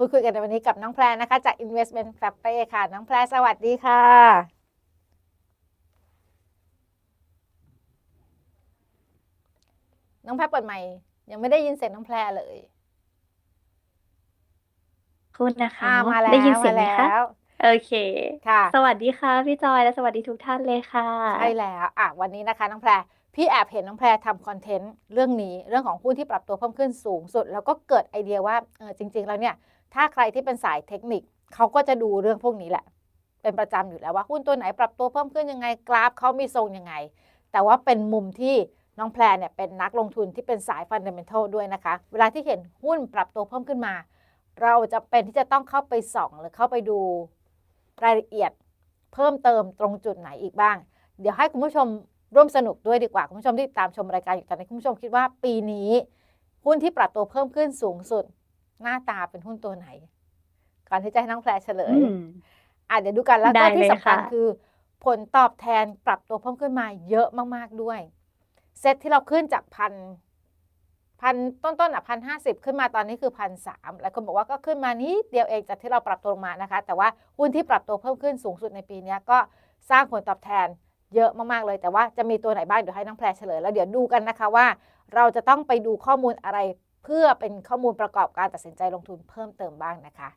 พูดคุยกันในวันนี้กับน้องแพรนะคะ จาก Investment f a p e ค่ะ น้องแพรสวัสดีค่ะ น้องแพรเปิดใหม่ ยังไม่ได้ยินเสียงน้องแพรเลยคุณนะคะอ่ามาแล้วได้ยินเสียงไหมมาคะแล้วโอเคค่ะ สวัสดีค่ะพี่จอยและสวัสดีทุกท่านเลยค่ะใช่แล้วอะวันนี้นะคะน้องแพรพี่แอบเห็นน้องแพรทำคอนเทนต์เรื่องนี้เรื่องของหุ้นที่ปรับตัวเพิ่มขึ้นสูงสุด แล้วก็เกิดไอเดียว่าเออจริง ๆ แล้วเนี่ย ถ้าใครที่เป็นสายเทคนิคเขาก็จะดูเรื่องพวกนี้แหละ เป็นประจำอยู่แล้วว่าหุ้นตัวไหนปรับตัวเพิ่มขึ้นยังไงกราฟเขามีทรงยังไง แต่ว่าเป็นมุมที่น้องแพรเนี่ยเป็นนักลงทุนที่เป็นสายฟันเดเมนทัลด้วยนะคะ เวลาที่เห็นหุ้นปรับตัวเพิ่มขึ้นมา เราจะเป็นที่จะต้องเข้าไปส่องหรือเข้าไปดูรายละเอียดเพิ่มเติมตรงจุดไหนอีกบ้าง เดี๋ยวให้คุณผู้ชมร่วมสนุกด้วยดีกว่า คุณผู้ชมที่ติดตามชมรายการอยู่ตอนนี้คุณผู้ชมคิดว่าปีนี้ หุ้นที่ปรับตัวเพิ่มขึ้นสูงสุด หน้าตาเป็นหุ้นตัวไหน ก่อนที่จะให้น้องแพรเฉลยอืมอะเดี๋ยวดูกันแล้วได้ก็ที่เลยสำคัญค่ะคือ ผลตอบแทนปรับตัวเพิ่มขึ้นมาเยอะมาก ๆ ด้วย เซตที่เราขึ้นจากพันพันต้นๆอะพันห้าสิบขึ้นมาตอนนี้คือพันสามหลายคนบอกว่าก็ขึ้นมานิดเดียวเองจากที่เราปรับตัวลงมานะคะ แต่ว่าหุ้นที่ปรับตัวเพิ่มขึ้นสูงสุดในปีเนี้ยก็สร้างผลตอบแทนเยอะมาก ๆ เลย แต่ว่าจะมีตัวไหนบ้างเดี๋ยวให้น้องแพรเฉลยแล้วเดี๋ยวดูกันนะคะว่า เราจะต้องไปดูข้อมูลอะไรเพื่อเป็นข้อมูลประกอบการตัดสินใจลงทุนเพิ่มเติมบ้างนะคะ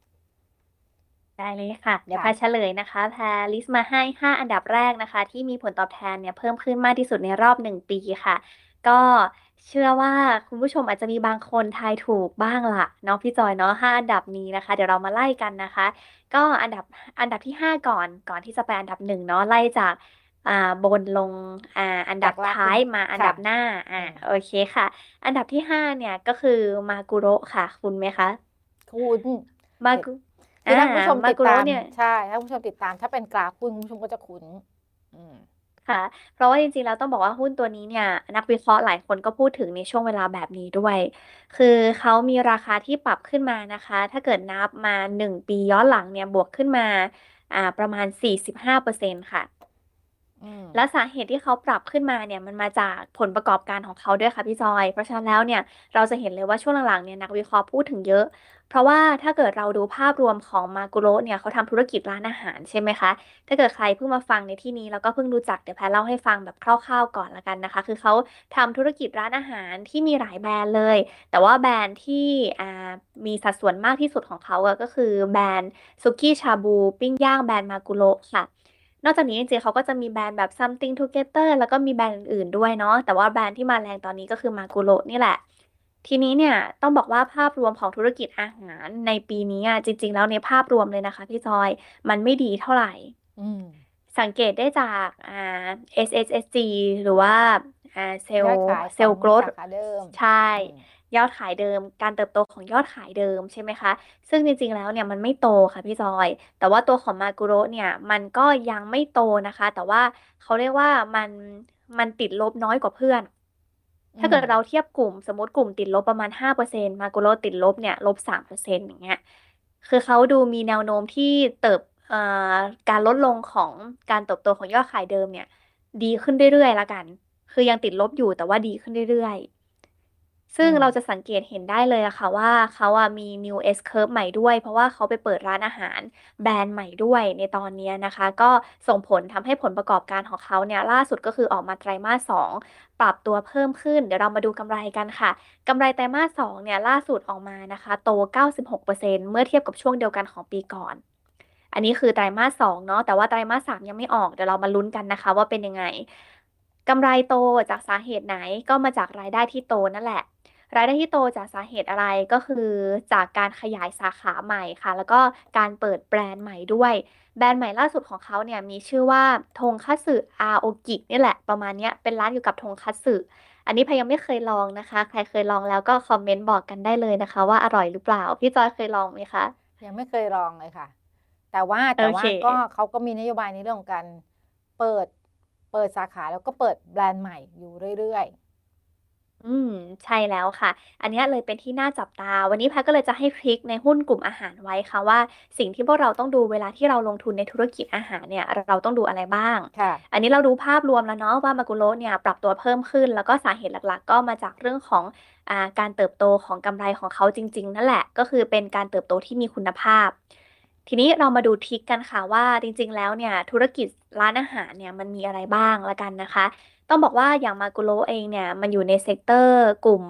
ได้เลยค่ะ เดี๋ยวค่ะพาเฉลยนะคะแพรลิสต์มาให้ 5 อันดับแรกนะคะ ที่มีผลตอบแทนเนี่ยเพิ่มขึ้นมากที่สุดในรอบ 1 ปีค่ะ ก็เชื่อว่าคุณผู้ชมอาจจะมีบางคนทายถูกบ้างล่ะเนาะพี่จอยเนาะ5อันดับนี้นะคะ เดี๋ยวเรามาไล่กันนะคะ ก็อันดับอันดับที่ 5 ก่อนก่อนที่จะไปอันดับหนึ่งเนาะไล่จาก อ่าบนลงอ่าอันดับจากล่างท้ายมาอันดับค่ะหน้าอ่าอืมโอเคค่ะ อันดับที่5เนี่ยก็คือมากุโระค่ะ คุณไหมคะคุณมากุคือถ้าคุณผู้ชมมาติดกุตาโระมเนี่ยใช่ถ้าคุณผู้ชมติดตามถ้าเป็นกราฟหุ้นคุณผู้ชมก็จะคุ้นอืมค่ะ เพราะว่าจริงๆแล้วต้องบอกว่าหุ้นตัวนี้เนี่ย นักวิเคราะห์หลายคนก็พูดถึงในช่วงเวลาแบบนี้ด้วย คือเขามีราคาที่ปรับขึ้นมานะคะ ถ้าเกิดนับมา 1 ปีย้อนหลังเนี่ยบวกขึ้นมา อ่าประมาณ 45%ค่ะ อืม และสาเหตุที่เขาปรับขึ้นมาเนี่ย มันมาจากผลประกอบการของเขาด้วยค่ะพี่จอย เพราะฉะนั้นแล้วเนี่ย เราจะเห็นเลยว่าช่วงหลัง ๆ เนี่ย นักวิเคราะห์พูดถึงเยอะ เพราะว่าถ้าเกิดเราดูภาพรวมของมากุโระเนี่ย เขาทำธุรกิจร้านอาหารใช่ไหมคะ ถ้าเกิดใครเพิ่งมาฟังในที่นี้ แล้วก็เพิ่งรู้จัก เดี๋ยวแพรเล่าให้ฟังแบบคร่าวๆก่อนละกันนะคะ คือเขาทำธุรกิจร้านอาหารที่มีหลายแบรนด์เลย แต่ว่าแบรนด์ที่อ่ามีสัดส่วนมากที่สุดของเขาอะก็คือแบรนด์ซุกี้ชาบูปิ้งย่างแบรนด์มากุโระค่ะ นอกจากนี้จริงๆเขาก็จะมีแบรนด์แบบ something together แล้วก็มีแบรนด์อื่นๆด้วยเนาะแต่ว่าแบรนด์ที่มาแรงตอนนี้ก็คือมากุโระนี่แหละ ทีนี้เนี่ยต้องบอกว่าภาพรวมของธุรกิจอาหารในปีนี้อะจริง ๆ แล้วในภาพรวมเลยนะคะพี่จอยมันไม่ดีเท่าไหร่อืมสังเกตได้จากอ่า SSSG หรือว่าอ่าเซลยอดล์ขายเซลขล์องโกรทสาขาเดิมใช่อืม ยอดขายเดิม การเติบโตของยอดขายเดิมใช่ไหมคะ ซึ่งจริงๆแล้วเนี่ยมันไม่โตค่ะพี่จอย แต่ว่าตัวของมากุโระเนี่ยมันก็ยังไม่โตนะคะ แต่ว่าเขาเรียกว่ามันมันติดลบน้อยกว่าเพื่อน ถ้าเกิดอืมเราเทียบกลุ่มสมมติกลุ่มติดลบประมาณห้าเปอร์เซ็นต์มากุโระติดลบเนี่ยลบสามเปอร์เซ็นต์อย่างเงี้ย คือเขาดูมีแนวโน้มที่เติบเอ่อการลดลงของการเติบโตของยอดขายเดิมเนี่ย ดีขึ้นเรื่อยๆละกัน คือยังติดลบอยู่แต่ว่าดีขึ้นเรื่อยๆ ซึ่งอืมเราจะสังเกตเห็นได้เลยอะค่ะว่า เขาอะมี new S curve ใหม่ด้วย เพราะว่าเขาไปเปิดร้านอาหารแบรนด์ใหม่ด้วยในตอนเนี้ยนะคะ ก็ส่งผลทำให้ผลประกอบการของเขาเนี่ย ล่าสุดก็คือออกมาไตรมาสสองปรับตัวเพิ่มขึ้น เดี๋ยวเรามาดูกำไรกันค่ะ กำไรไตรมาสสองเนี่ย ล่าสุดออกมานะคะ โต 96%เมื่อเทียบกับช่วงเดียวกันของปีก่อน อันนี้คือไตรมาสสองเนาะ แต่ว่าไตรมาสสามยังไม่ออก เดี๋ยวเรามาลุ้นกันนะคะว่าเป็นยังไง กำไรโตจากสาเหตุไหน ก็มาจากรายได้ที่โตนั่นแหละ รายได้ที่โตจากสาเหตุอะไรก็คือจากการขยายสาขาใหม่ค่ะ แล้วก็การเปิดแบรนด์ใหม่ด้วย แบรนด์ใหม่ล่าสุดของเขาเนี่ยมีชื่อว่าทงคัตสึอาโอกินี่แหละประมาณเนี้ยเป็นร้านเกี่ยวกับทงคัตสึอันนี้พายยังไม่เคยลองนะคะ ใครเคยลองแล้วก็คอมเมนต์บอกกันได้เลยนะคะ ว่าอร่อยหรือเปล่า พี่จอยเคยลองไหมคะยังไม่เคยลองเลยค่ะ แต่ว่าแต่ว่าโอเคก็เขาก็มีนโยบายในเรื่องของการเปิดเปิดสาขาแล้วก็เปิดแบรนด์ใหม่อยู่เรื่อยๆ อืม ใช่แล้วค่ะ อันเนี้ยเลยเป็นที่น่าจับตา วันนี้แพทย์ก็เลยจะให้ทริกในหุ้นกลุ่มอาหารไว้ค่ะว่า สิ่งที่พวกเราต้องดูเวลาที่เราลงทุนในธุรกิจอาหารเนี่ย เราต้องดูอะไรบ้าง ค่ะ อันนี้เราดูภาพรวมแล้วเนาะว่ามากุโระเนี่ยปรับตัวเพิ่มขึ้น แล้วก็สาเหตุหลักๆ ก็มาจากเรื่องของอ่าการเติบโตของกำไรของเขาจริง ๆ นั่นแหละ ก็คือเป็นการเติบโตที่มีคุณภาพ ทีนี้เรามาดูทิกกันค่ะว่าจริงๆ แล้วเนี่ยธุรกิจร้านอาหารเนี่ยมันมีอะไรบ้างละกันนะคะ ต้องบอกว่าอย่างมากุโรเองเนี่ยมันอยู่ในเซกเตอร์กลุ่ม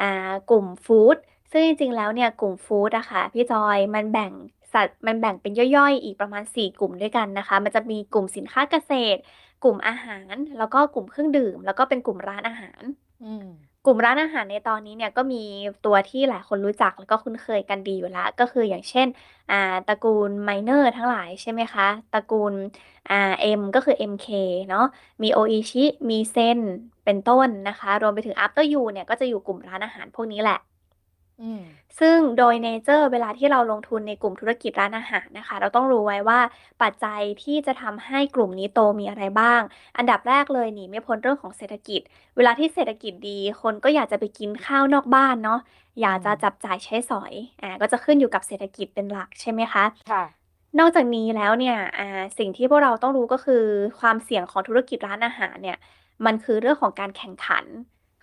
อ่ากลุ่มฟู้ดซึ่งจริงๆ แล้วเนี่ยกลุ่มฟู้ดอะค่ะพี่จอยมันแบ่งสัดมันแบ่งเป็นย่อยๆ อีกประมาณ 4 กลุ่มด้วยกันนะคะ มันจะมีกลุ่มสินค้าเกษตร กลุ่มอาหาร แล้วก็กลุ่มเครื่องดื่ม แล้วก็เป็นกลุ่มร้านอาหารอืม ลุ่มร้านอาหารในตอนนี้เนี่ยก็มีตัวที่หลายคนรู้จักแล้วก็คุ้นเคยกันดีอยู่แล้วก็คืออย่างเช่นอ่าตระกูลไมเนอร์ทั้งหลายใช่ไหมคะตระกูลอ่า M ก็คือ MK เนาะมีโออิชิมีเซนเป็นต้นนะคะ รวมไปถึง After You เนี่ยก็จะอยู่กลุ่มร้านอาหารพวกนี้แหละ อืม ซึ่งโดยเนเจอร์เวลาที่เราลงทุนในกลุ่มธุรกิจร้านอาหารนะคะ เราต้องรู้ไว้ว่าปัจจัยที่จะทำให้กลุ่มนี้โตมีอะไรบ้าง อันดับแรกเลยหนีไม่พ้นเรื่องของเศรษฐกิจ เวลาที่เศรษฐกิจดี คนก็อยากจะไปกินข้าวนอกบ้านเนาะอยากจะจับจ่ายใช้สอยอ่าก็จะขึ้นอยู่กับเศรษฐกิจเป็นหลักใช่ไหมคะ ค่ะ นอกจากนี้แล้วเนี่ยอ่าสิ่งที่พวกเราต้องรู้ก็คือความเสี่ยงของธุรกิจร้านอาหารเนี่ย มันคือเรื่องของการแข่งขัน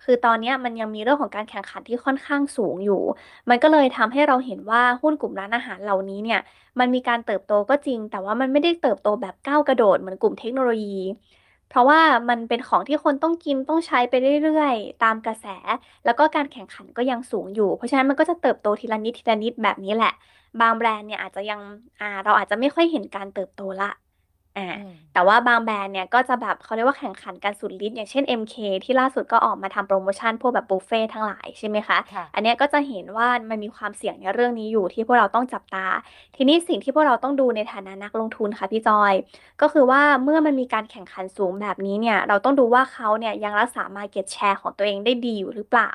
คือตอนนี้มันยังมีเรื่องของการแข่งขันที่ค่อนข้างสูงอยู่ มันก็เลยทำให้เราเห็นว่าหุ้นกลุ่มร้านอาหารเหล่านี้เนี่ย มันมีการเติบโตก็จริง แต่ว่ามันไม่ได้เติบโตแบบก้าวกระโดดเหมือนกลุ่มเทคโนโลยี เพราะว่ามันเป็นของที่คนต้องกินต้องใช้ไปเรื่อยๆ ตามกระแส แล้วก็การแข่งขันก็ยังสูงอยู่ เพราะฉะนั้นมันก็จะเติบโตทีละนิดทีละนิดแบบนี้แหละ บางแบรนด์เนี่ยอาจจะยังเราอาจจะไม่ค่อยเห็นการเติบโตละ อ่า อืม แต่ว่าบางแบรนด์เนี่ยก็จะแบบ เขาเรียกว่าแข่งขันกันสุดฤทธิ์ อย่างเช่น MK ที่ล่าสุดก็ออกมาทำโปรโมชั่นพวกแบบบุฟเฟ่ทั้งหลาย ใช่ไหมคะ ค่ะ อันเนี้ยก็จะเห็นว่า มันมีความเสี่ยงในเรื่องนี้อยู่ที่พวกเราต้องจับตา ทีนี้สิ่งที่พวกเราต้องดูในฐานะนักลงทุนค่ะพี่จอย ก็คือว่า เมื่อมันมีการแข่งขันสูงแบบนี้เนี่ย เราต้องดูว่าเขาเนี่ยยังรักษา market share ของตัวเองได้ดีอยู่หรือเปล่า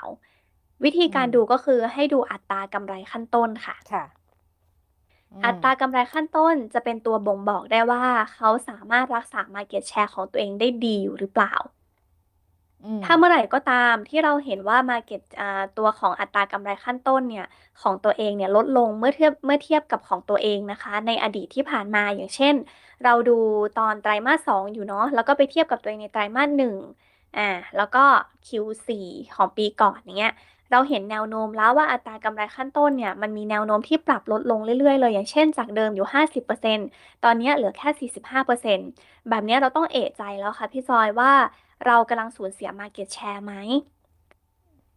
วิธีการอืมดูก็คือให้ดูอัตรากำไรขั้นต้นค่ะ ค่ะ มอัตรากำไรขั้นต้นจะเป็นตัวบ่งบอกได้ว่า เขาสามารถรักษา market share ของตัวเองได้ดีอยู่หรือเปล่า อืม ถ้าเมื่อไหร่ก็ตามที่เราเห็นว่า market อ่า ตัวของอัตรากำไรขั้นต้นเนี่ย ของตัวเองเนี่ยลดลงเมื่อเทียบ เมื่อเทียบกับของตัวเองนะคะ ในอดีตที่ผ่านมา อย่างเช่น เราดูตอนไตรมาสสองอยู่เนาะ แล้วก็ไปเทียบกับตัวเองในไตรมาสหนึ่งอ่า แล้วก็ Q4 ของปีก่อน อย่างเงี้ย เราเห็นแนวโน้มแล้วว่าอัตรากำไรขั้นต้นเนี่ยมันมีแนวโน้มที่ปรับลดลงเรื่อยๆ เลย อย่างเช่นจากเดิมอยู่ 50%ตอนเนี้เหลือแค่ 45%แบบเนี้เราต้องเอะใจแล้วค่ะพี่จอยว่าเรากำลังสูญเสีย market share ไหม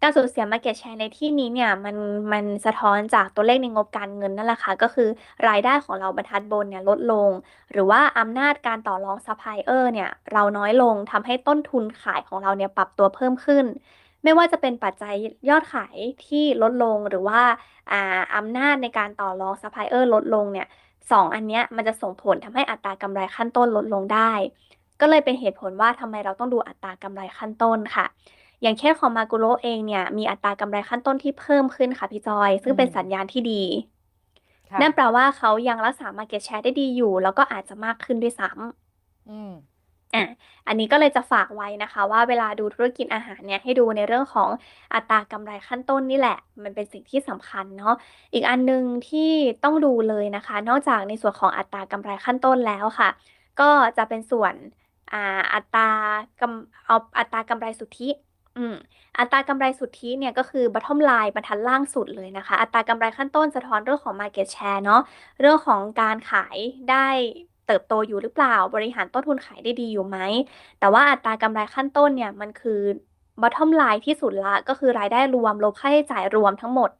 การสูญเสีย market share ในที่นี้เนี่ยมันมันสะท้อนจากตัวเลขในงบการเงินนั่นแหละค่ะ ก็คือรายได้ของเราบรรทัดบนเนี่ยลดลง หรือว่าอำนาจการต่อรองซัพพลายเออร์เนี่ยเราน้อยลงทำให้ต้นทุนขายของเราเนี่ยปรับตัวเพิ่มขึ้น ไม่ว่าจะเป็นปัจจัยยอดขายที่ลดลงหรือว่าอ่าอำนาจในการต่อรองซัพพลายเออร์ลดลงเนี่ยสองอันเนี้ยมันจะส่งผลทำให้อัตรากำไรขั้นต้นลดลงได้ ก็เลยเป็นเหตุผลว่าทำไมเราต้องดูอัตรากำไรขั้นต้นค่ะ อย่างเช่นของมากุโระเองเนี่ยมีอัตรากำไรขั้นต้นที่เพิ่มขึ้นค่ะพี่จอย ซึ่งเป็นอืมสัญญาณที่ดีค่ะนั่นแปลว่าเขายังรักษา market share ได้ดีอยู่ แล้วก็อาจจะมากขึ้นด้วยซ้ำ อะอันนี้ก็เลยจะฝากไว้นะคะ ว่าเวลาดูธุรกิจอาหารเนี่ยให้ดูในเรื่องของอัตรากำไรขั้นต้นนี่แหละ มันเป็นสิ่งที่สำคัญเนาะอีกอันหนึงที่ต้องดูเลยนะคะ นอกจากในส่วนของอัตรากำไรขั้นต้นแล้วค่ะ ก็จะเป็นส่วนอ่าอัตรากำเอาอัตรากำไรสุทธิอืมอัตรากำไรสุทธิเนี่ยก็คือ bottom line บรรทัดล่างสุดเลยนะคะ อัตรากำไรขั้นต้นสะท้อนเรื่องของ market share เนาะเรื่องของการขายได้ เติบโตอยู่หรือเปล่า บริหารต้นทุนขายได้ดีอยู่ไหม แต่ว่าอัตรากำไรขั้นต้นเนี่ยมันคือ bottom line ที่สุดละ ก็คือรายได้รวมลบค่าใช้จ่ายรวมทั้งหมด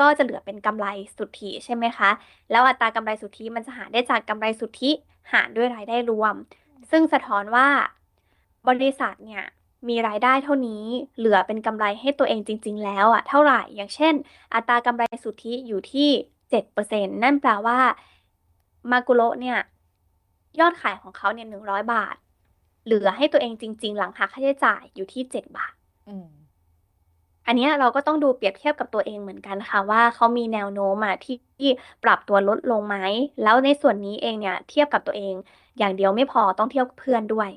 ก็จะเหลือเป็นกำไรสุทธิใช่ไหมคะ แล้วอัตรากำไรสุทธิมันจะหาได้จากกำไรสุทธิหารด้วยรายได้รวม ซึ่งสะท้อนว่าบริษัทเนี่ยมีรายได้เท่านี้เหลือเป็นกำไรให้ตัวเองจริง ๆ แล้วอะเท่าไหร่ อย่างเช่น อัตรากำไรสุทธิอยู่ที่ 7%นั่นแปลว่า มากุโระเนี่ย ยอดขายของเขาเนี่ย100บาท เหลือให้ตัวเองจริง ๆ หลังหักค่าใช้จ่ายอยู่ที่7บาทอันนี้เราก็ต้องดูเปรียบเทียบกับตัวเองเหมือนกันค่ะ ว่าเขามีแนวโน้มอะที่ที่ปรับตัวลดลงไหมแล้วในส่วนนี้เองเนี่ย เทียบกับตัวเองอย่างเดียวไม่พอต้องเทียบเพื่อนด้วย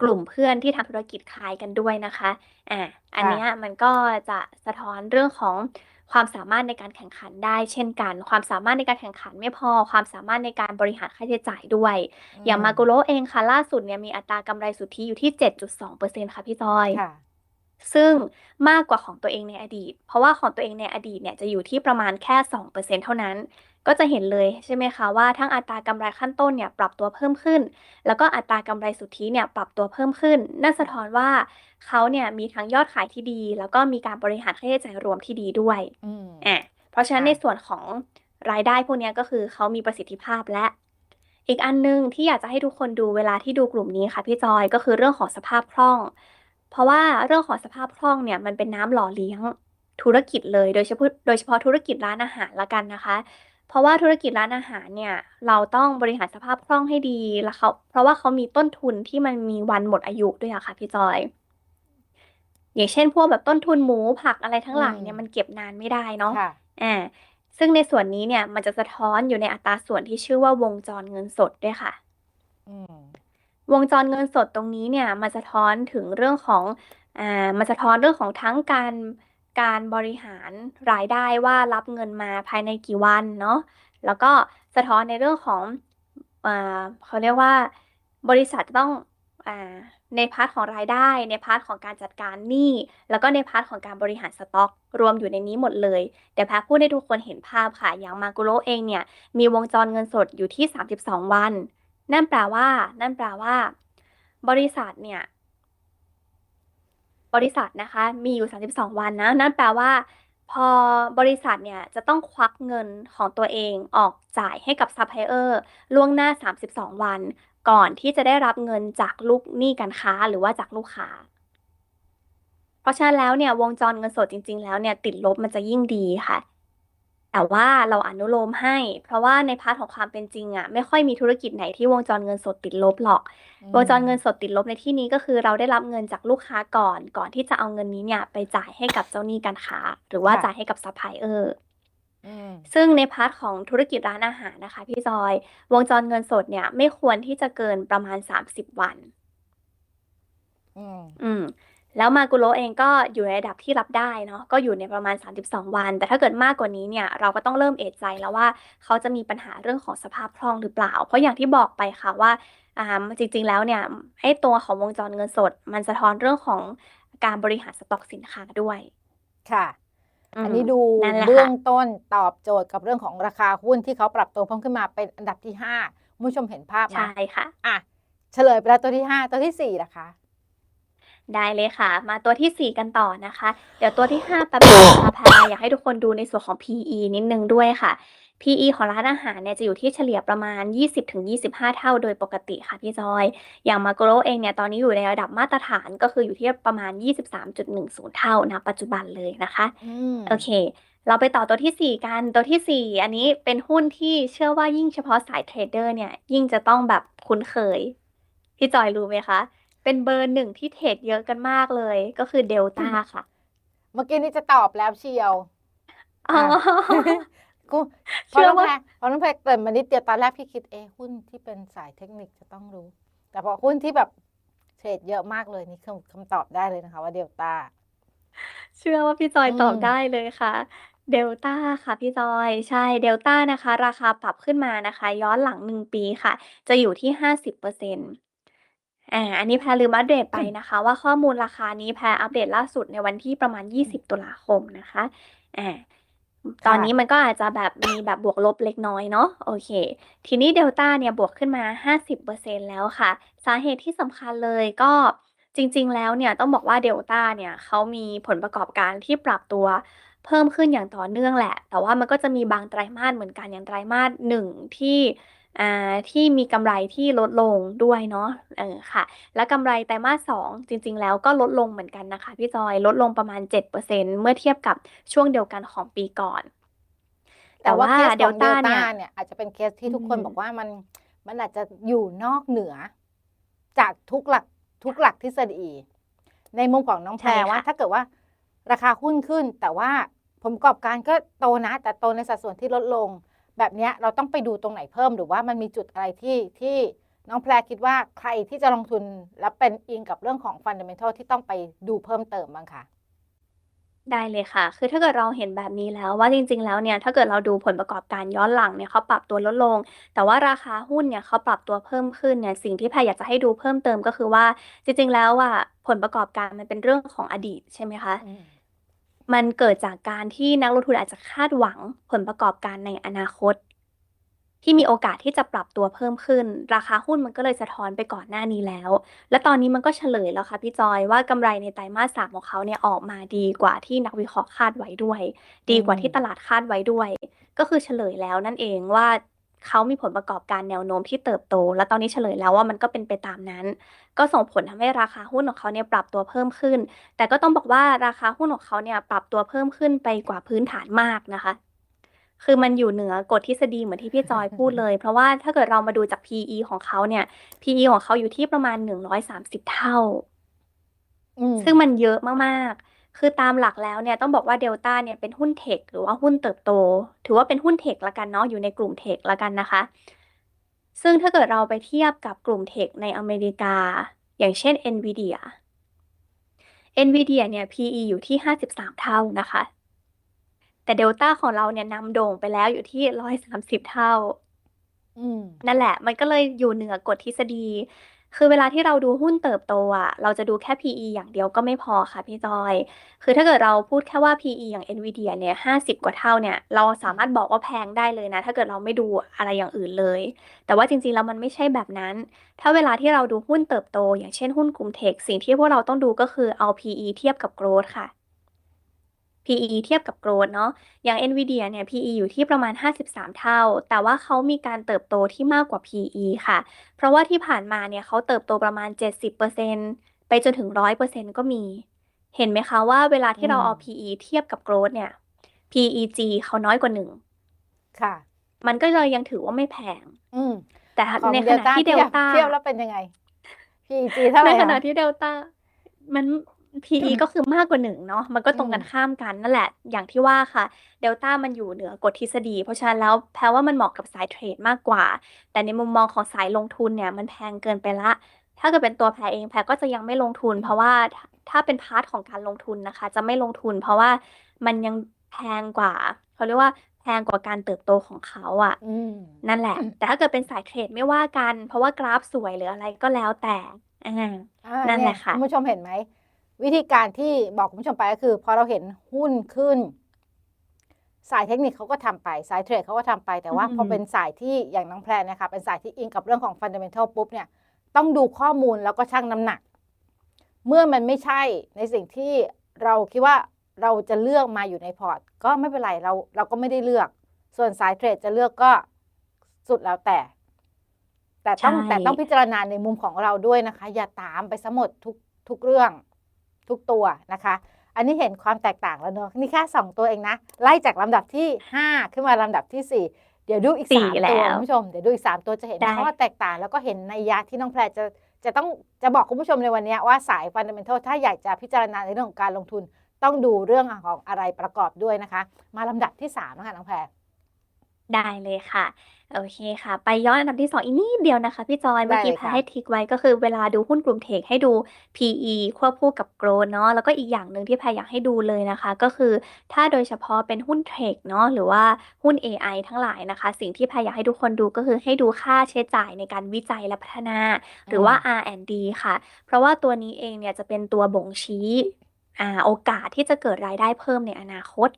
กลุ่มเพื่อนที่ทำธุรกิจคล้ายกันด้วยนะคะ อ่า อันนี้มันก็จะสะท้อนเรื่องของ ความสามารถในการแข่งขันได้ เช่นกัน ความสามารถในการแข่งขันไม่พอ ความสามารถในการบริหารค่าใช้จ่ายด้วย อย่างอืมากุโรเองค่ะล่าสุดเนี่ยมีอัตรากำไรสุทธิอยู่ที่ 7.2%ค่ะพี่จอยค่ะซึ่งมากกว่าของตัวเองในอดีต เพราะว่าของตัวเองในอดีตเนี่ยจะอยู่ที่ประมาณแค่ 2%เท่านั้น ก็จะเห็นเลยใช่ไหมคะว่าทั้งอัตรากำไรขั้นต้นเนี่ยปรับตัวเพิ่มขึ้น แล้วก็อัตรากำไรสุทธิเนี่ยปรับตัวเพิ่มขึ้น นั่นสะท้อนว่าเขาเนี่ยมีทั้งยอดขายที่ดี แล้วก็มีการบริหารค่าใช้จ่ายรวมที่ดีด้วยอืมอะเพราะฉะนั้นค่ะในส่วนของรายได้พวกเนี้ยก็คือเขามีประสิทธิภาพและ อีกอันหนึงที่อยากจะให้ทุกคนดูเวลาที่ดูกลุ่มนี้ค่ะพี่จอยก็คือเรื่องของสภาพคล่อง เพราะว่าเรื่องของสภาพคล่องเนี่ยมันเป็นน้ำหล่อเลี้ยงธุรกิจเลยโดยเฉพาะโดยเฉพาะธุรกิจร้านอาหารละกันนะคะ เพราะว่าธุรกิจร้านอาหารเนี่ย เราต้องบริหารสภาพคล่องให้ดีแล้วเขาเพราะว่าเขามีต้นทุนที่มันมีวันหมดอายุด้วยอะค่ะพี่จอย อย่างเช่นพวกแบบต้นทุนหมูผักอะไรทั้งหลายเนี่ยอืมมันเก็บนานไม่ได้เนาะค่ะ อ่าซึ่งในส่วนนี้เนี่ยมันจะสะท้อนอยู่ในอัตราส่วนที่ชื่อว่าวงจรเงินสดด้วยค่ะ อืม วงจรเงินสดตรงนี้เนี่ยมันสะท้อนถึงเรื่องของอ่ามันสะท้อนเรื่องของทั้งการ การบริหารรายได้ว่ารับเงินมาภายในกี่วันเนาะแล้วก็สะท้อนในเรื่องของอเขาเรียกว่าบริษัทต้องอในพาร์ทของรายได้ ในพาร์ทของการจัดการหนี้แล้วก็ในพาร์ทของการบริหารสต็อก รวมอยู่ในนี้หมดเลยเดี๋ยวแพรพูดให้ทุกคนเห็นภาพค่ะ อย่างมากุโรเองเนี่ยมีวงจรเงินสดอยู่ที่ 32 วัน นั่นแปลว่า นั่นแปลว่า บริษัทเนี่ย บริษัทนะคะมีอยู่ 32 วันนะนั่นแปลว่า พอบริษัทเนี่ยจะต้องควักเงินของตัวเองออกจ่ายให้กับซัพพลายเออร์ล่วงหน้า 32 วัน ก่อนที่จะได้รับเงินจากลูกหนี้การค้าหรือว่าจากลูกค้า เพราะฉะนั้นแล้วเนี่ยวงจรเงินสดจริง ๆ แล้วเนี่ยติดลบมันจะยิ่งดีค่ะ แต่ว่าเราอนุโลมให้ เพราะว่าในพาร์ทของความเป็นจริงอะไม่ค่อยมีธุรกิจไหนที่วงจรเงินสดติดลบหรอก วงจรเงินสดติดลบในที่นี้ก็คือเราได้รับเงินจากลูกค้าก่อน ก่อนที่จะเอาเงินนี้เนี่ยไปจ่ายให้กับเจ้าหนี้การค้า หรือว่าค่ะจ่ายให้กับซัพพลายเออร์อืมซึ่งในพาร์ทของธุรกิจร้านอาหารนะคะ พี่จอย วงจรเงินสดเนี่ย ไม่ควรที่จะเกินประมาณ30วัน อืมอืม แล้วมากุโรเองก็อยู่ในระดับที่รับได้เนาะก็อยู่ในประมาณ 32 วัน แต่ถ้าเกิดมากกว่านี้เนี่ยเราก็ต้องเริ่มเอะใจแล้วว่าเขาจะมีปัญหาเรื่องของสภาพคล่องหรือเปล่า เพราะอย่างที่บอกไปค่ะว่าอ่าจริงๆแล้วเนี่ยไอ้ตัวของวงจรเงินสด มันสะท้อนเรื่องของการบริหารสต็อกสินค้าด้วย ค่ะอือันมนี้ดูนั่นแหละเบื้อค่ะงต้นตอบโจทย์กับเรื่องของราคาหุ้นที่เขาปรับตัวเพิ่มขึ้นมาเป็นอันดับที่ห้าคุณผู้ชมเห็นภาพไหมใช่ค่ะอะเฉลยไปแล้วตัวที่ห้าตัวที่สี่ล่ะคะ ได้เลยค่ะ มาตัวที่ 4 กันต่อนะคะ เดี๋ยวตัวที่5แป๊บนึงนะคะแพรอยากให้ทุกคนดูในส่วนของ PE นิดนึงด้วยค่ะ PE ของร้านอาหารเนี่ยจะอยู่ที่เฉลี่ยประมาณ 20-25 เท่าโดยปกติค่ะพี่จอย อย่างมาโกโรเองเนี่ยตอนนี้อยู่ในระดับมาตรฐานก็คืออยู่ที่ประมาณ 23.10 เท่าณปัจจุบันเลยนะคะอืมโอเค เราไปต่อตัวที่ 4 กันตัวทีสี่ 4 อันนี้เป็นหุ้นที่เชื่อว่ายิ่งเฉพาะสายเทรดเดอร์เนี่ยยิ่งจะต้องแบบคุ้นเคยพี่จอยรู้ไหมคะ เป็นเบอร์หนึ่งที่เทรดเยอะกันมากเลย ก็คือเดลต้าค่ะ เมื่อกี้นี้จะตอบแล้วเชียวอ๋อ กูพอเชื่อน้องว่า แพรพอน้องแพรเกริดมานิดเดียวตอนแรกพี่คิดเอะหุ้นที่เป็นสายเทคนิคจะต้องรู้ แต่พอหุ้นที่แบบเทรดเยอะมากเลยนี่คือคำตอบได้เลยนะคะ ว่าเดลต้า เชื่อว่าพี่จอยตอบอืมได้เลยค่ะ เดลต้าค่ะพี่จอย ใช่เดลต้านะคะ ราคาปรับขึ้นมานะคะ ย้อนหลังหนึ่งปีค่ะ จะอยู่ที่ห้าสิบเปอร์เซ็นต์ อ่าอันนี้แพรลืมอัปเดตไปนะคะว่า ข้อมูลราคานี้แพรอัปเดตล่าสุดในวันที่ประมาณ 20 ตุลาคมนะคะอ่าตอนนี้มันก็อาจจะแบบมีแบบบวกลบเล็กน้อยเนาะ โอเค ทีนี้เดลต้าเนี่ยบวกขึ้นมา 50%แล้วค่ะ สาเหตุที่สำคัญเลยก็ จริง ๆ แล้วเนี่ยต้องบอกว่าเดลต้าเนี่ยเขามีผลประกอบการที่ปรับตัวเพิ่มขึ้นอย่างต่อเนื่องแหละ แต่ว่ามันก็จะมีบางไตรมาสเหมือนกัน อย่างไตรมาสหนึ่งที่ อ่าที่มีกำไรที่ลดลงด้วยเนาะเออค่ะ และกำไรไตรมาสสองจริง ๆ แล้วก็ลดลงเหมือนกันนะคะพี่จอยลดลงประมาณ 7%เมื่อเทียบกับช่วงเดียวกันของปีก่อน แต่ว่าเคสเดขอลงเดต้าลเนี่ต้ายเนี่ยอาจจะเป็นเคสที่ทุกคนอืมบอกว่ามันมันอาจจะอยู่นอกเหนือ จากทุกหลักทุกหลักทฤษฎี ในมุมของน้องแพรใช่ค่ะว่า ถ้าเกิดว่าราคาหุ้นขึ้น แต่ว่าผลประกอบการก็โตนะ แต่โตในสัดส่วนที่ลดลง แบบเนี้ยเราต้องไปดูตรงไหนเพิ่มหรือว่ามันมีจุดอะไรที่ที่น้องแพรคิดว่าใครที่จะลงทุนและเป็นอิงกับเรื่องของฟันเดเมนทัลที่ต้องไปดูเพิ่มเติมบ้างคะได้เลยค่ะ คือถ้าเกิดเราเห็นแบบนี้แล้วว่าจริง ๆ แล้วเนี่ย ถ้าเกิดเราดูผลประกอบการย้อนหลังเนี่ยเขาปรับตัวลดลง แต่ว่าราคาหุ้นเนี่ยเขาปรับตัวเพิ่มขึ้นเนี่ย สิ่งที่แพรอยากจะให้ดูเพิ่มเติมก็คือว่า จริง ๆ แล้วอะผลประกอบการมันเป็นเรื่องของอดีตใช่ไหมคะอื มมันเกิดจากการที่นักลงทุนอาจจะคาดหวังผลประกอบการในอนาคต ที่มีโอกาสที่จะปรับตัวเพิ่มขึ้น ราคาหุ้นมันก็เลยสะท้อนไปก่อนหน้านี้แล้ว และตอนนี้มันก็เฉลยแล้วค่ะพี่จอยว่ากำไรในไตรมาสสามของเขาเนี่ยออกมาดีกว่าที่นักวิเคราะห์คาดไว้ด้วย ดีกว่าที่ตลาดคาดไว้ด้วย ก็คือเฉลยแล้วนั่นเองว่า เขามีผลประกอบการแนวโน้มที่เติบโต และตอนนี้เฉลยแล้วว่ามันก็เป็นไปตามนั้น ก็ส่งผลทำให้ราคาหุ้นของเขาเนี่ยปรับตัวเพิ่มขึ้น แต่ก็ต้องบอกว่าราคาหุ้นของเขาเนี่ยปรับตัวเพิ่มขึ้นไปกว่าพื้นฐานมากนะคะ คือมันอยู่เหนือกฎทฤษฎีเหมือนที่พี่จอยพูดเลย เพราะว่าถ้าเกิดเรามาดูจาก PE ของเขาเนี่ย PE ของเขาอยู่ที่ประมาณ130เท่าอืมซึ่งมันเยอะมากๆ คือตามหลักแล้วเนี่ยต้องบอกว่าเดลต้าเนี่ยเป็นหุ้นเทคหรือว่าหุ้นเติบโต ถือว่าเป็นหุ้นเทคละกันเนาะอยู่ในกลุ่มเทคละกันนะคะ ซึ่งถ้าเกิดเราไปเทียบกับกลุ่มเทคในอเมริกา อย่างเช่น NVIDIA NVIDIA เนี่ย PE อยู่ที่ 53 เท่านะคะ แต่เดลต้าของเราเนี่ยนำโด่งไปแล้วอยู่ที่ 130 เท่าอืมนั่นแหละ มันก็เลยอยู่เหนือกฎทฤษฎี คือเวลาที่เราดูหุ้นเติบโตอะเราจะดูแค่ PE อย่างเดียวก็ไม่พอค่ะพี่จอย คือถ้าเกิดเราพูดแค่ว่า PE อย่าง NVIDIA เนี่ยห้าสิบกว่าเท่าเนี่ย เราสามารถบอกว่าแพงได้เลยนะ ถ้าเกิดเราไม่ดูอะไรอย่างอื่นเลย แต่ว่าจริงๆ แล้วมันไม่ใช่แบบนั้น ถ้าเวลาที่เราดูหุ้นเติบโต อย่างเช่นหุ้นกลุ่มเทค สิ่งที่พวกเราต้องดูก็คือเอา PE เทียบกับ growth ค่ะ PE เทียบกับ growth เนาะอย่าง NVIDIA เนี่ย PE อยู่ที่ประมาณ 53 เท่า แต่ว่าเขามีการเติบโตที่มากกว่า PE ค่ะ เพราะว่าที่ผ่านมาเนี่ยเขาเติบโตประมาณ 70%ไปจนถึง 100%ก็มี เห็นไหมคะว่าเวลาที่เราเอาอืม PE เทียบกับ growth เนี่ย PEG เขาน้อยกว่าหนึ่งค่ะ มันก็เลยยังถือว่าไม่แพง อืม แต่ของในขเดลณะต้าที่เดเทีลยบต้าเทียบแล้วเป็นยังไง PEG เท่าไหในร่ขณะคะที่เดลต้ามัน PE ก็คือมากกว่าหนึ่งเนาะมันก็ตรงกันข้ามกันนั่นแหละ อย่างที่ว่าค่ะเดลต้ามันอยู่เหนือกฎทฤษฎี เพราะฉะนั้นแล้วแปลว่ามันเหมาะกับสายเทรดมากกว่า แต่ในมุมมองของสายลงทุนเนี่ยมันแพงเกินไปละ ถ้าเกิดเป็นตัวแพรเองแพรก็จะยังไม่ลงทุน เพราะว่าถ้าถ้าเป็นพาร์ทของการลงทุนนะคะ จะไม่ลงทุน เพราะว่ามันยังแพงกว่าเขาเรียกว่าแพงกว่าการเติบโตของเขาอะอืมนั่นแหละ แต่ถ้าเกิดเป็นสายเทรดไม่ว่ากัน เพราะว่ากราฟสวยหรืออะไรก็แล้วแต่อ่าอ่านั่นแหละเยค่ะคุณผู้ชมเห็นไหม วิธีการที่บอกคุณผู้ชมไปก็คือ พอเราเห็นหุ้นขึ้น สายเทคนิคเขาก็ทำไป สายเทรดเขาก็ทำไปแต่ว่าอืมพอเป็นสายที่อย่างน้องแพรเนี่ยค่ะเป็นสายที่อิงกับเรื่องของฟันเดเมนทัลปุ๊บเนี่ยต้องดูข้อมูลแล้วก็ชั่งน้ำหนัก เมื่อมันไม่ใช่ในสิ่งที่เราคิดว่าเราจะเลือกมาอยู่ในพอร์ต ก็ไม่เป็นไรเราเราก็ไม่ได้เลือก ส่วนสายเทรดจะเลือกก็สุดแล้วแต่ แต่ต้องใช่แต่ต้องพิจารณาในมุมของเราด้วยนะคะ อย่าตามไปสมดทุกทุกเรื่อง ทุกตัวนะคะ อันนี้เห็นความแตกต่างแล้วเนอะนี่แค่สองตัวเองนะ ไล่จากลำดับที่ห้าขึ้นมาลำดับที่สี่เดี๋ยวดูอีกสี่สามแล้ตัววคุณผู้ชมเดี๋ยวดูอีกสามตัวจะเห็นได้ข้อแตกต่างแล้วก็เห็นในยยะที่น้องแพรจะจะต้องจะบอกคุณผู้ชมในวันนี้ว่าสายฟันเดเมนทัลถ้าอยากจะพิจารณาในเรื่องของการลงทุน ต้องดูเรื่องของอะไรประกอบด้วยนะคะ มาลำดับที่สามนะคะน้องแพรได้เลยค่ะ โอเคค่ะ ไปย้อนอันดับที่สองอีกนิดเดียวนะคะพี่จอย เมื่อกี้ได้เลยแพรค่ะ ให้ทิกไว้ก็คือเวลาดูหุ้นกลุ่มเทคให้ดู PE ควบคู่กับ growth เนาะ แล้วก็อีกอย่างหนึ่งที่แพรอยากให้ดูเลยนะคะ ก็คือถ้าโดยเฉพาะเป็นหุ้นเทคเนาะหรือว่าหุ้น AI ทั้งหลายนะคะ สิ่งที่แพรอยากให้ทุกคนดูก็คือให้ดูค่าใช้จ่ายในการวิจัยและพัฒนาหรือว่า R&D ค่ะ เพราะว่าตัวนี้เองเนี่ยจะเป็นตัวบ่งชี้อ่าโอกาสที่จะเกิดรายได้เพิ่มในอนาคต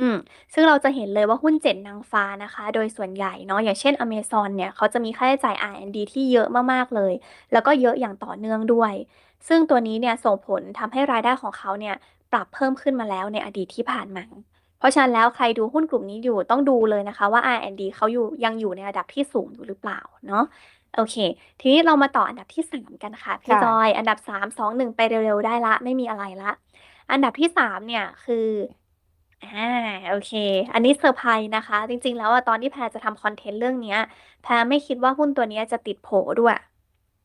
อืม ซึ่งเราจะเห็นเลยว่าหุ้นเจ็ดนางฟ้านะคะ โดยส่วนใหญ่เนาะ อย่างเช่น Amazon เนี่ย เขาจะมีค่าใช้จ่าย R&D ที่เยอะมาก ๆ เลย แล้วก็เยอะอย่างต่อเนื่องด้วย ซึ่งตัวนี้เนี่ยส่งผลทำให้รายได้ของเขาเนี่ยปรับเพิ่มขึ้นมาแล้วในอดีตที่ผ่านมา เพราะฉะนั้นแล้วใครดูหุ้นกลุ่มนี้อยู่ต้องดูเลยนะคะว่า R&D เขาอยู่ยังอยู่ในระดับที่สูงอยู่หรือเปล่าเนาะ โอเค ทีนี้เรามาต่ออันดับที่สามกันค่ะพี่ค่ะจอย อันดับสามสองหนึ่งไปเร็วๆได้ละ ไม่มีอะไรละ อันดับที่สามเนี่ยคือ อ่าโอเค อันนี้เซอร์ไพรส์นะคะ จริง ๆ แล้วอะตอนที่แพรจะทำคอนเทนต์เรื่องเนี้ย แพรไม่คิดว่าหุ้นตัวเนี้ยจะติดโผด้วย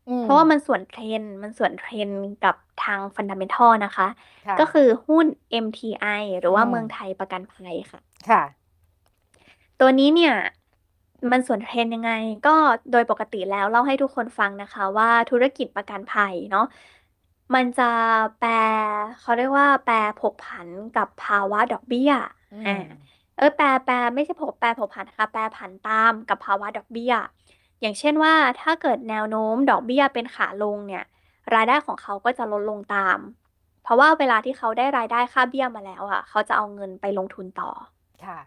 อืมเพราะว่ามันสวนเทรนด์มันสวนเทรนด์กับทางฟันดัมเ n ทัลนะคะ ค่ะ ก็คือหุ้น MTI หรือว่าอืมเมืองไทยประกันภัยค่ะ ค่ะ ตัวนี้เนี่ย มันสวนเทรนยังไง ก็โดยปกติแล้วเล่าให้ทุกคนฟังนะคะว่าธุรกิจประกันภัยเนาะ มันจะแปร เขาเรียกว่า แปรผกผันกับภาวะดอกเบี้ย อือ่า ม เออ แปร แปร ไม่ใช่ผก แปรผกผันนะคะ แปรผันตามกับภาวะดอกเบี้ย อย่างเช่นว่า ถ้าเกิดแนวโน้มดอกเบี้ยเป็นขาลงเนี่ย รายได้ของเขาก็จะลดลงตาม เพราะว่าเวลาที่เขาได้รายได้ค่าเบี้ยมาแล้วอะเขาจะเอาเงินไปลงทุนต่อ ค่ะ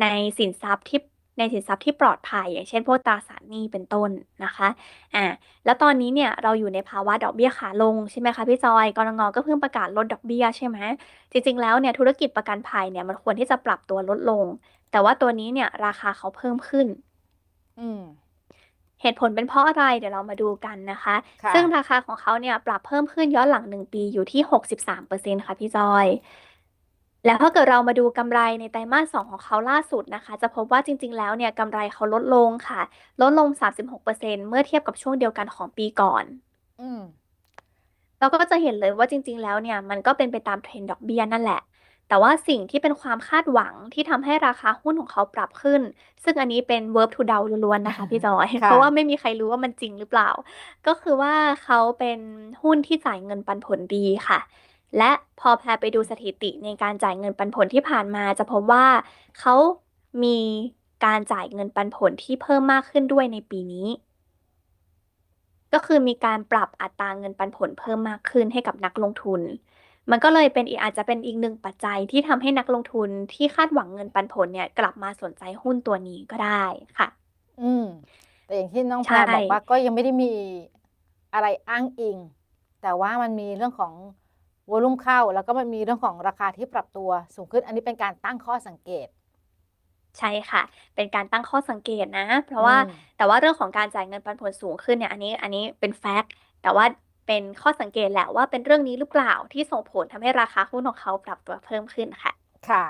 ในสินทรัพย์ที่ ในสินทรัพย์ที่ปลอดภัย อย่างเช่นพวกตราสารหนี้เป็นต้นนะคะอ่าแล้วตอนนี้เนี่ยเราอยู่ในภาวะดอกเบี้ยขาลงใช่ไหมคะพี่จอยกรงก็เพิ่งประกาศลดดอกเบี้ยใช่ไหมจริง ๆ แล้วเนี่ยธุรกิจประกันภัยเนี่ยมันควรที่จะปรับตัวลดลง แต่ว่าตัวนี้เนี่ยราคาเขาเพิ่มขึ้น อืมเหตุผลเป็นเพราะอะไรเดี๋ยวเรามาดูกันนะคะค่ะซึ่งราคาของเขาเนี่ยปรับเพิ่มขึ้นย้อนหลังหนึ่งปีอยู่ที่ 63%ค่ะพี่จอย แล้วถ้าเกิดเรามาดูกำไรในไตรมาสสองของเขาล่าสุดนะคะ จะพบว่าจริง ๆ แล้วเนี่ยกำไรเขาลดลงค่ะ ลดลง 36%เมื่อเทียบกับช่วงเดียวกันของปีก่อน อืมเราก็จะเห็นเลยว่าจริง ๆ แล้วเนี่ยมันก็เป็นไปตามเทรนด์ดอกเบี้ยนั่นแหละ แต่ว่าสิ่งที่เป็นความคาดหวังที่ทำให้ราคาหุ้นของเขาปรับขึ้น ซึ่งอันนี้เป็น verb to เดาล้วนๆนะคะพี่จอยค่ะเพราะว่าไม่มีใครรู้ว่ามันจริงหรือเปล่า ก็คือว่าเขาเป็นหุ้นที่จ่ายเงินปันผลดีค่ะ และพอแพรไปดูสถิติในการจ่ายเงินปันผลที่ผ่านมาจะพบว่าเขามีการจ่ายเงินปันผลที่เพิ่มมากขึ้นด้วยในปีนี้ ก็คือมีการปรับอัตราเงินปันผลเพิ่มมากขึ้นให้กับนักลงทุน มันก็เลยเป็นอาจจะเป็นอีกหนึ่งปัจจัยที่ทำให้นักลงทุนที่คาดหวังเงินปันผลเนี่ยกลับมาสนใจหุ้นตัวนี้ก็ได้ค่ะ อืมแต่อย่างที่น้องแพรบอกว่าก็ยังไม่ได้มีอะไรอ้างอิง แต่ว่ามันมีเรื่องของ วอลุ่มเข้าแล้วก็มันมีเรื่องของราคาที่ปรับตัวสูงขึ้น อันนี้เป็นการตั้งข้อสังเกต ใช่ค่ะ เป็นการตั้งข้อสังเกตนะ เพราะว่าอืมแต่ว่าเรื่องของการจ่ายเงินปันผลสูงขึ้นเนี่ยอันนี้อันนี้เป็นแฟกต์แต่ว่าเป็นข้อสังเกตแหละว่าเป็นเรื่องนี้หรือเปล่าที่ส่งผลทำให้ราคาหุ้นของเขาปรับตัวเพิ่มขึ้นค่ะ ค่ะ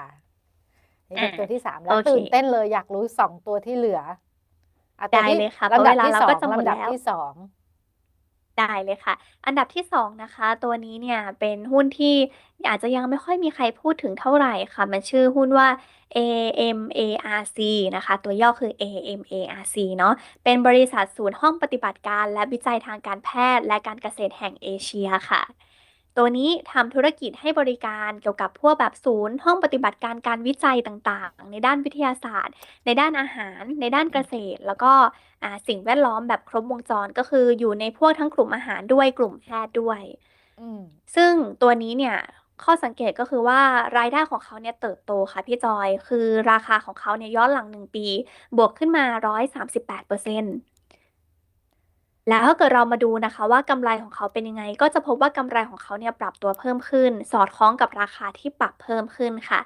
นี่เป็นอ่าตัวที่สามแล้วโอเคตื่นเต้นเลยอยากรู้สองตัวที่เหลืออะตัวได้ที่เลยค่ะลำดับเพราะเวลาที่เราสอก็งจะหมดลำดับแล้วที่สอง ได้เลยค่ะ อันดับที่สองนะคะ ตัวนี้เนี่ยเป็นหุ้นที่อาจจะยังไม่ค่อยมีใครพูดถึงเท่าไหร่ค่ะ มันชื่อหุ้นว่า AMARC นะคะ ตัวย่อคือ AMARC เนาะเป็นบริษัทศูนย์ห้องปฏิบัติการ และวิจัยทางการแพทย์ และการเกษตรแห่งเอเชียค่ะ ตัวนี้ทำธุรกิจให้บริการเกี่ยวกับพวกแบบศูนย์ ห้องปฏิบัติการการวิจัยต่างๆ ในด้านวิทยาศาสตร์ ในด้านอาหาร ในด้านเกษตร แล้วก็อ่าสิ่งแวดล้อมแบบครบวงจรก็คืออยู่ในพวกทั้งกลุ่มอาหารด้วยกลุ่มแพทย์ด้วยอืมซึ่งตัวนี้เนี่ยข้อสังเกตก็คือว่ารายได้ของเขาเนี่ยเติบโตค่ะพี่จอย คือราคาของเขาเนี่ยย้อนหลังหนึ่งปี บวกขึ้นมา 138เปอร์เซ็นต์ แล้วถ้าเกิดเรามาดูนะคะว่ากำไรของเขาเป็นยังไง ก็จะพบว่ากำไรของเขาเนี่ยปรับตัวเพิ่มขึ้น สอดคล้องกับราคาที่ปรับเพิ่มขึ้นค่ะ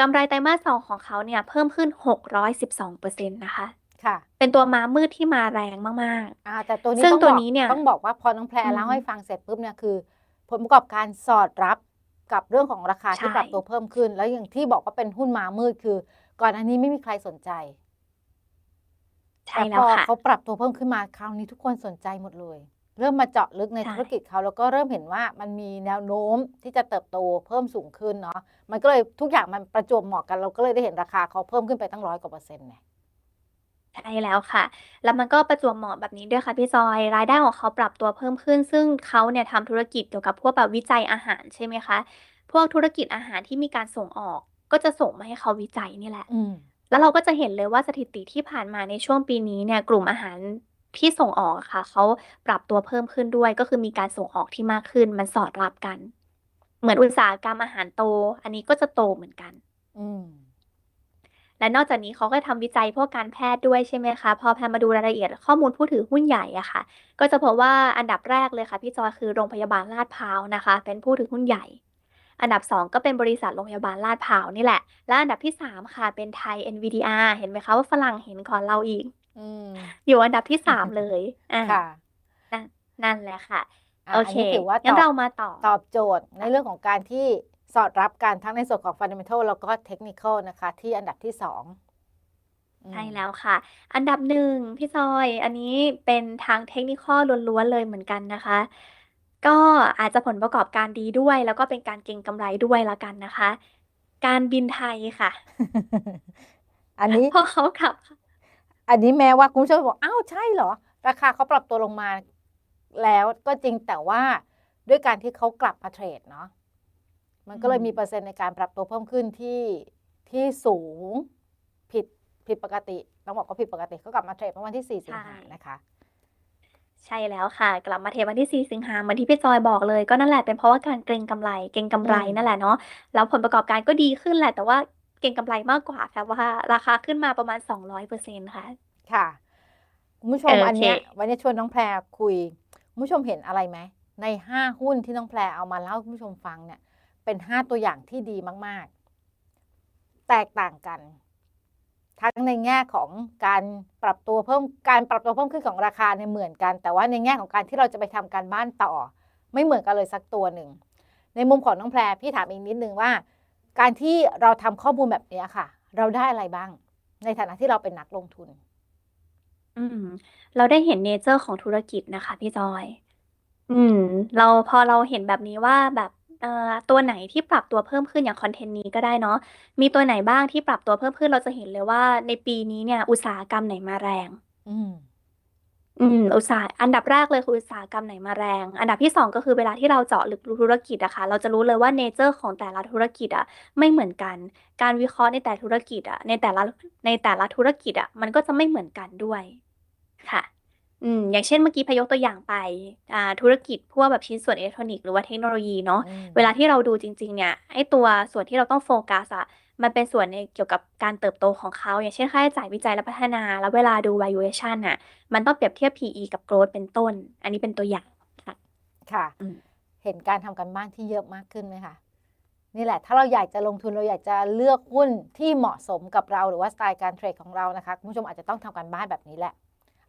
กำไรไตรมาสสองของเขาเนี่ยเพิ่มขึ้น 612เปอร์เซ็นต์นะคะค่ะ เป็นตัวม้ามืดที่มาแรงมากอ่าแต่ตัวนี้ซึ่งต้องตัวบอกนี้เนี่ยต้องบอกว่าพอน้องแพรอืมเล่าให้ฟังเสร็จปุ๊บเนี่ยคือ ผลประกอบการสอดรับกับเรื่องของราคาที่ใช่ปรับตัวเพิ่มขึ้น แล้วอย่างที่บอกว่าเป็นหุ้นมามืดคือ ก่อนอันนี้ไม่มีใครสนใจๆ ใช่แต่แล้พวอค่ะเขาปรับตัวเพิ่มขึ้นมาคราวนี้ทุกคนสนใจหมดเลย เริ่มมาเจาะลึกในใช่ธุรกิจเขาแล้วก็เริ่มเห็นว่ามันมีแนวโน้มที่จะเติบโตเพิ่มสูงขึ้นเนาะมันก็เลยทุกอย่างมันประจวบเหมาะกัน เราก็เลยได้เห็นราคาเขาเพิ่มขึ้นไปตั้งร้อยกว่าเปอร์เซ็นต์เนี่ยใช่แล้วค่ะ แล้วมันก็ประจวบเหมาะแบบนี้ด้วยค่ะพี่จอย รายได้ของเขาปรับตัวเพิ่มขึ้น ซึ่งเขาเนี่ยทำธุรกิจเกี่ยวกับพวกแบบวิจัยอาหารใช่ไหมคะ พวกธุรกิจอาหารที่มีการส่งออก ก็จะส่งมาให้เขาวิจัยนี่แหละอืม แล้วเราก็จะเห็นเลยว่าสถิติที่ผ่านมาในช่วงปีนี้เนี่ย กลุ่มอาหารที่ส่งออกอะค่ะ เขาปรับตัวเพิ่มขึ้นด้วย ก็คือมีการส่งออกที่มากขึ้น มันสอดรับกัน เหมือนอุตสาหกรรมอาหารโต อันนี้ก็จะโตเหมือนกัน อืมและนอกจากนี้เขาก็ทำวิจัยพวกการแพทย์ด้วยใช่ไหมคะ พอแพนมาดูรายละเอียดข้อมูลผู้ถือหุ้นใหญ่อะค่ะ ก็จะพบว่าอันดับแรกเลยค่ะ พี่จอยคือโรงพยาบาลลาดพร้าวนะคะ เป็นผู้ถือหุ้นใหญ่ อันดับสองก็เป็นบริษัทโรงพยาบาลลาดพร้าวนี่แหละ และอันดับที่สามค่ะเป็นไทย NVDR เห็นไหมคะว่าฝรั่งเห็นก่อนเราอีกอืมอยู่อันดับที่สามเลยอ่าค่ะนั่นนั่นแหละค่ะอะโออันเคนี้ถือว่าตงั้นอบเรามาต่อตอบโจทย์ในเรื่องของการที่สอดรับกันทั้งในส่วนของ fundamental แล้วก็ technical นะคะ ที่อันดับที่สองอืมใช่แล้วค่ะ อันดับหนึ่งพี่จอย อันนี้เป็นทางเทคนิคอลล้วนๆเลยเหมือนกันนะคะ ก็อาจจะผลประกอบการดีด้วย แล้วก็เป็นการเก็งกำไรด้วยละกันนะคะ การบินไทยค่ะ อันนี้ เพราะเขากลับ อันนี้แม้ว่าคุณผู้ชมบอกอ้าวใช่เหรอ ราคาเขาปรับตัวลงมาแล้วก็จริงแต่ว่าด้วยการที่เขากลับมาเทรดเนาะมันก็เลยอืมมีเปอร์เซ็นต์ในการปรับตัวเพิ่มขึ้นที่ที่สูงผิดผิดปกติต้องบอกว่าผิดปกติเขากลับมาเทรดเมื่อวันที่ 4 สิงหานะคะ ใช่แล้วค่ะ กลับมาเทวันที่ 4 สิงหาเหมือนที่พี่จอยบอกเลย ก็นั่นแหละเป็นเพราะว่าการเกรงกำไร เกรงกำไรอืมนั่นแหละเนาะ แล้วผลประกอบการก็ดีขึ้นแหละ แต่ว่าเกรงกำไรมากกว่าค่ะว่า ราคาขึ้นมาประมาณ 200%ค่ะ ค่ะ คุณผู้ชมโอเคอันเนี้ยวันนี้ชวนน้องแพรคุย คุณผู้ชมเห็นอะไรไหม ในห้าหุ้นที่น้องแพรเอามาเล่าให้คุณผู้ชมฟังเนี่ย เป็นห้าตัวอย่างที่ดีมาก ๆ แตกต่างกัน ทั้งในแง่ของการปรับตัวเพิ่มการปรับตัวเพิ่มขึ้นของราคาเนี่ยเหมือนกัน แต่ว่าในแง่ของการที่เราจะไปทำการบ้านต่อ ไม่เหมือนกันเลยสักตัวหนึ่ง ในมุมของน้องแพรพี่ถามอีกนิดนึงว่า การที่เราทำข้อมูลแบบนี้ค่ะ เราได้อะไรบ้าง ในฐานะที่เราเป็นนักลงทุน อืม เราได้เห็นเนเจอร์ของธุรกิจนะคะ พี่จอย อืม เราพอเราเห็นแบบนี้ว่าแบบ เอ่อ ตัวไหนที่ปรับตัวเพิ่มขึ้น อย่างคอนเทนต์นี้ก็ได้เนาะ มีตัวไหนบ้างที่ปรับตัวเพิ่มขึ้น เราจะเห็นเลยว่า ในปีนี้เนี่ยอุตสาหกรรมไหนมาแรง อืม อืม อุตสาห อันดับแรกเลย คืออุตสาหกรรมไหนมาแรง อันดับที่สองก็คือเวลาที่เราเจาะลึกธุรกิจอะค่ะ เราจะรู้เลยว่า เนเจอร์ ของแต่ละธุรกิจอะไม่เหมือนกัน การวิเคราะห์ในแต่ธุรกิจอะ ในแต่ละ ในแต่ละธุรกิจอะ มันก็จะไม่เหมือนกันด้วย ค่ะ อืม อย่างเช่น เมื่อกี้พยกตัวอย่างไป อ่า ธุรกิจพวกแบบชิ้นส่วนอิเล็กทรอนิกส์หรือว่าเทคโนโลยีเนาะ อืม เวลาที่เราดูจริง ๆ เนี่ย ไอ้ตัวส่วนที่เราต้องโฟกัสอะ มันเป็นส่วนในเกี่ยวกับการเติบโตของเขา อย่างเช่น ค่าใช้จ่ายวิจัยและพัฒนา แล้วเวลาดู valuation น่ะ มันต้องเปรียบเทียบ PE กับ growth เป็นต้น อันนี้เป็นตัวอย่างค่ะ ค่ะ อืม เห็นการทำกันบ้านที่เยอะมากขึ้นไหมคะนี่แหละ ถ้าเราอยากจะลงทุนเราอยากจะเลือกหุ้นที่เหมาะสมกับเราหรือว่าสไตล์การเทรดของเรานะคะคุณผู้ชมอาจจะต้องทำการบ้านแบบนี้แหละ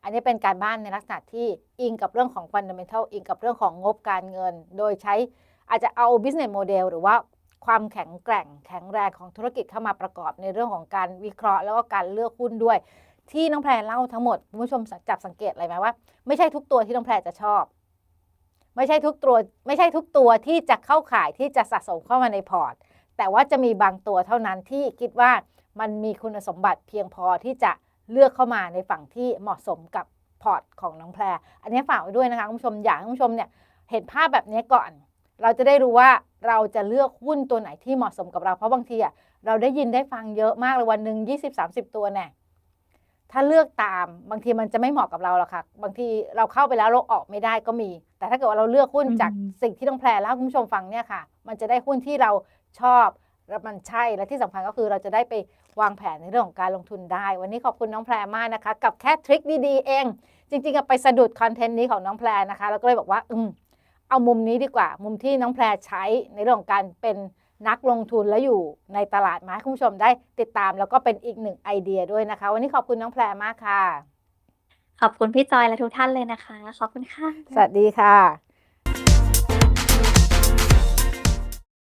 อันนี้เป็นการบ้านในลักษณะที่อิงกับเรื่องของ fundamental อิงกับเรื่องของงบการเงิน โดยใช้อาจจะเอา business model หรือว่าความแข็งแกร่งแข็งแรงของธุรกิจเข้ามาประกอบในเรื่องของการวิเคราะห์แล้วก็การเลือกหุ้นด้วย ที่น้องแพรเล่าทั้งหมดคุณผู้ชมจับสังเกตอะไรไหมว่าไม่ใช่ทุกตัวที่น้องแพรจะชอบ ไม่ใช่ทุกตัวไม่ใช่ทุกตัวที่จะเข้าข่ายที่จะสะสมเข้ามาในพอร์ต แต่ว่าจะมีบางตัวเท่านั้นที่คิดว่ามันมีคุณสมบัติเพียงพอที่จะ เลือกเข้ามาในฝั่งที่เหมาะสมกับพอร์ตของน้องแพร อันนี้ฝากไว้ด้วยนะคะคุณผู้ชมอยากให้คุณผู้ชมเนี่ยเห็นภาพแบบนี้ก่อน เราจะได้รู้ว่าเราจะเลือกหุ้นตัวไหนที่เหมาะสมกับเรา เพราะบางทีอะเราได้ยินได้ฟังเยอะมากเลยวันหนึ่ง20-30 ตัวเนี่ยถ้าเลือกตามบางทีมันจะไม่เหมาะกับเราหรอกค่ะ บางทีเราเข้าไปแล้วเราออกไม่ได้ก็มี แต่ถ้าเกิดว่าเราเลือกหุ้นอืมจากสิ่งที่น้องแพรเล่าให้คุณผู้ชมฟังเนี่ยค่ะ มันจะได้หุ้นที่เราชอบแล้วมันใช่และที่สำคัญก็คือเราจะได้ไป วางแผนในเรื่องของการลงทุนได้ วันนี้ขอบคุณน้องแพรมากนะคะ กับแค่ทริคดีๆเอง จริงๆอะไปสะดุดคอนเทนต์นี้ของน้องแพรนะคะ แล้วก็เลยบอกว่า อืมเอามุมนี้ดีกว่า มุมที่น้องแพรใช้ในเรื่องของการเป็นนักลงทุนแล้วอยู่ในตลาดมาให้คุณผู้ชมได้ติดตาม แล้วก็เป็นอีกหนึ่งไอเดียด้วยนะคะ วันนี้ขอบคุณน้องแพรมากค่ะ ขอบคุณพี่จอยและทุกท่านเลยนะคะ ขอบคุณค่ะ สวัสดีค่ะ